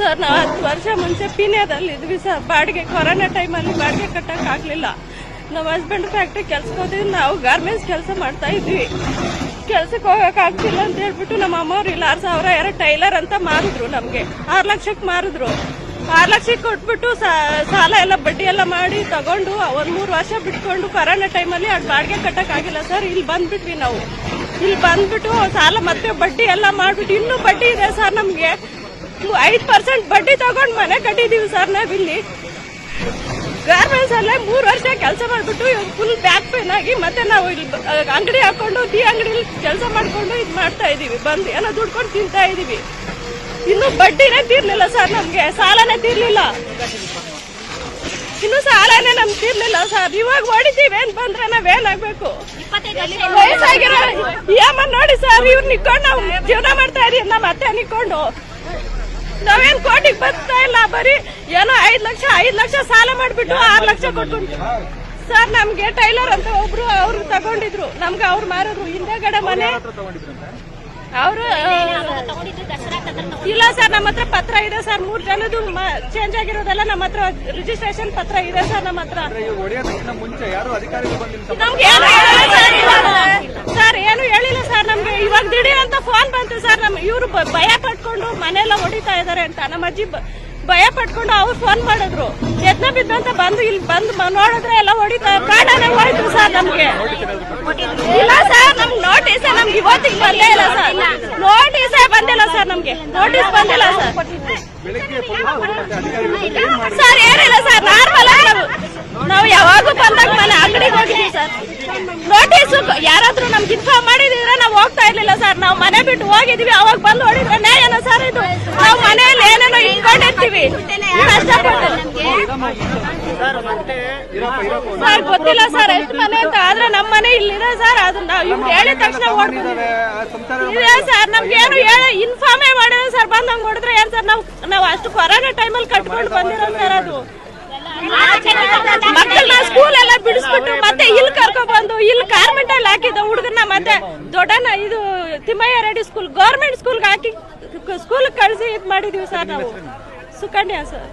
Sir, ನಾವು ಹತ್ತು ವರ್ಷ ಮುಂಚೆ ಪೀನ್ಯಾದಲ್ಲಿ ಇದ್ವಿ ಸರ್. ಬಾಡಿಗೆ, ಕೊರೋನಾ ಟೈಮಲ್ಲಿ ಬಾಡಿಗೆ ಕಟ್ಟಕ್ ಆಗ್ಲಿಲ್ಲ. ನಮ್ಮ ಹಸ್ಬೆಂಡ್ ಫ್ಯಾಕ್ಟ್ರಿ ಕೆಲ್ಸಕ್ಕೆ ಹೋದಿದ್ದು ನಾವು ಗಾರ್ಮೆಂಟ್ಸ್ ಕೆಲಸ ಮಾಡ್ತಾ ಇದ್ವಿ. ಕೆಲ್ಸಕ್ಕೆ ಹೋಗಕ್ ಆಗ್ತಿಲ್ಲ ಅಂತ ಹೇಳ್ಬಿಟ್ಟು ನಮ್ಮ ಅಮ್ಮವ್ರು ಇಲ್ಲ, ಆರು ಸಾವಿರ ಯಾರೋ ಟೈಲರ್ ಅಂತ ಮಾರಿದ್ರು ನಮ್ಗೆ. ಆರು ಲಕ್ಷಕ್ಕೆ ಮಾರಿದ್ರು. ಆರು ಲಕ್ಷಕ್ಕೆ ಕೊಟ್ಬಿಟ್ಟು ಸಾಲ ಎಲ್ಲ, ಬಡ್ಡಿ ಎಲ್ಲ ಮಾಡಿ ತಗೊಂಡು, ಒಂದ್ ಮೂರು ವರ್ಷ ಬಿಟ್ಕೊಂಡು ಕೊರೋನಾ ಟೈಮಲ್ಲಿ ಅದು ಬಾಡಿಗೆ ಕಟ್ಟಕ್ ಆಗಿಲ್ಲ ಸರ್. ಇಲ್ಲಿ ಬಂದ್ಬಿಟ್ವಿ ನಾವು. ಇಲ್ಲಿ ಬಂದ್ಬಿಟ್ಟು ಸಾಲ ಮತ್ತೆ ಬಡ್ಡಿ ಎಲ್ಲ ಮಾಡ್ಬಿಟ್ಟು ಇನ್ನೂ ಬಡ್ಡಿ ಇದೆ ಸರ್ ನಮಗೆ. ಐದ್ ಪರ್ಸೆಂಟ್ ಬಡ್ಡಿ ತಗೊಂಡ್ ಮನೆ ಕಟ್ಟಿದೀವಿ ಸರ್ ನಾವಿಲ್ಲಿ ಗಾರ್ಮೆಂಟ್ಸ್ ಅಲ್ಲೇ ಮೂರ್ ವರ್ಷ ಕೆಲಸ ಮಾಡ್ಬಿಟ್ಟು ಫುಲ್ ಬ್ಯಾಕ್ ಪೇನ್ ಆಗಿ ಮತ್ತೆ ನಾವು ಇಲ್ಲಿ ಅಂಗಡಿ ಹಾಕೊಂಡು, ಟೀ ಅಂಗಡಿಲಿ ಕೆಲಸ ಮಾಡ್ಕೊಂಡು ಇದು ಮಾಡ್ತಾ ಇದೀವಿ. ಬಂದು ಏನೋ ದುಡ್ಕೊಂಡು ತಿಂತಾ ಇದೀವಿ. ಇನ್ನು ಬಡ್ಡಿನೇ ತೀರ್ಲಿಲ್ಲ ಸರ್ ನಮ್ಗೆ. ಸಾಲನೇ ತೀರ್ಲಿಲ್ಲ. ಇನ್ನು ಸಾಲನೇ ನಮ್ಗೆ ತಿರ್ಲಿಲ್ಲ. ಸರ್ ಇವಾಗ ಹೊಡಿತೀವಿ ಏನ್ ಬಂದ್ರೆ ನಾವೇನಾಗ್ಬೇಕು ವಯಸ್ಸಾಗಿರೋ ಅಮ್ಮ ನೋಡಿ ಸರ್, ಇವ್ರು ನಿಕ್ಕೊಂಡು ನಾವು ಜೀವನ ಮಾಡ್ತಾ ಇದೀವಿ ನಮ್ಮ ಅತ್ತೆ ನಿಕ್ಕೊಂಡು ನಾವೇನ್ ಕೋಟಿಗೆ ಬರ್ತಾ ಇಲ್ಲ, ಬರೀ ಏನೋ ಐದ್ ಲಕ್ಷ ಐದ್ ಲಕ್ಷ ಸಾಲ ಮಾಡ್ಬಿಟ್ಟು ಆರ್ ಲಕ್ಷ ಕೊಟ್ಟು ಸರ್, ನಮ್ಗೆ ಟೈಲರ್ ಅಂತ ಒಬ್ರು ಅವ್ರು ತಗೊಂಡಿದ್ರು. ನಮ್ಗೆ ಅವ್ರು ಮಾರಿದ್ರು ಹಿಂದೆಗಡೆ ಮನೆ. ಅವರು ಇಲ್ಲ ಸರ್ ನಮ್ಮ ಹತ್ರ ಪತ್ರ ಇದೆ ಸರ್. ಮೂರ್ ಜನದ್ದು ಚೇಂಜ್ ಆಗಿರೋದೆಲ್ಲ ನಮ್ಮ ಹತ್ರ ರಿಜಿಸ್ಟ್ರೇಷನ್ ಪತ್ರ ಇದೆ ಸರ್ ನಮ್ಮ ಹತ್ರ. ಸರ್? ಏನು ಹೇಳಿಲ್ಲ ಸರ್ ನಮ್ಗೆ. ಇವಾಗ ದಿಢೀರ್ ಅಂತ ಫೋನ್ ಬಂತು ಸರ್. ನಮ್ ಇವ್ರು ಬ- ಭಯ ಪಟ್ಕೊಂಡು ಮನೆಯೆಲ್ಲ ಹೊಡಿತಾ ಇದಾರೆ ಅಂತ. ನಮ್ಮ ಅಜ್ಜಿ ಬ- ಭಯ ಪಟ್ಕೊಂಡು ಅವ್ರು ಫೋನ್ ಮಾಡಿದ್ರು. ಎದ್ನ ಬಿದ್ದಂತ ಅಂತ ಬಂದು ಇಲ್ಲಿ ಬಂದು ನೋಡಿದ್ರೆ ಎಲ್ಲ ಹೊಡಿತಾ ಕಾಡಾನೆ ಹೋಯ್ತು ಸರ್ ನಮ್ಗೆ. ಇಲ್ಲ ಸರ್ ನಮ್ಗೆ ಬಂದೇ ಇಲ್ಲ ಸರ್. ನೋಟಿಸೇ ಬಂದಿಲ್ಲ ಸರ್ ನಮ್ಗೆ. ನೋಟಿಸ್ ಬಂದಿಲ್ಲ ಸರ್. ಸರ್, ಏನಿಲ್ಲ ಸರ್ ನಾರ್ಮಲ್ ಆಗಿ ನಾವು ನಾವು ಯಾವಾಗೂ ಬಂದಾಗ ಮನೆ ಅಂಗಡಿಗೆ ಹೋಗಿದ್ದೀವಿ ಸರ್. ನೋಟಿಸ್ ಯಾರಾದ್ರೂ ನಮ್ಗೆ ಇನ್ಫಾರ್ಮ್ ಮಾಡಿದ್ರೆ ನಾವು ಹೋಗ್ತಾ ಇರ್ಲಿಲ್ಲ ಸರ್. ನಾವು ಮನೆ ಬಿಟ್ಟು ಹೋಗಿದ್ವಿ ಅವಾಗ ಬಂದು ಹೊಡಿದ್ರೆ ನ್ಯಾಯನ ಸರ್ ಇದು ನಾವು ಮನೆಯಲ್ಲಿ ಏನೇನೋ ಇರಪ್ಪ ಸರ್ ಗೊತ್ತಿಲ್ಲ ಸರ್ ಎಷ್ಟು ಮನೆ ಅಂತ ಆದ್ರೆ ನಮ್ಮ ಮನೆ ಇಲ್ಲಿದೆ ಸರ್ ಅದನ್ನ ನಾವು ಇವ್ರು ಹೇಳಿದ ತಕ್ಷಣ ಇದೆ ಸರ್ ನಮ್ಗೆ ಏನು ಹೇಳ ಇನ್ಫಾರ್ಮೇ ಮಾಡಿದ್ರೆ ಸರ್ ಬಂದಂಗ್ ಹೊಡೆದ್ರೆ ಏನ್ ಸರ್ ನಾವು ನಾವು ಅಷ್ಟು ಕೊರೋನಾ ಟೈಮಲ್ಲಿ ಕಟ್ಕೊಂಡು ಬಂದಿರೋ ಸರ್ ಅದು ಮಕ್ಕಳನ್ನ ಸ್ಕೂಲ್ ಎಲ್ಲ ಬಿಡಿಸ್ಬಿಟ್ಟು ಮತ್ತೆ ಇಲ್ಲಿ ಕರ್ಕೊಬಂದು ಬಂದು ಇಲ್ಲಿ ಕಾರ್ಮೆಂಟ್ ಅಲ್ಲಿ ಹಾಕಿದ್ದ ಹುಡುಗನ ಮತ್ತೆ ದೊಡ್ಡನ ಇದು ತಿಮ್ಮಯ್ಯ ರೆಡ್ಡಿ ಸ್ಕೂಲ್ ಗೌರ್ಮೆಂಟ್ ಸ್ಕೂಲ್ಗೆ ಹಾಕಿ ಸ್ಕೂಲ್ ಕಳಿಸಿ ಇದು ಮಾಡಿದೀವಿ ಸರ್ ನಾವು ಸುಕನ್ಯಾ ಸರ್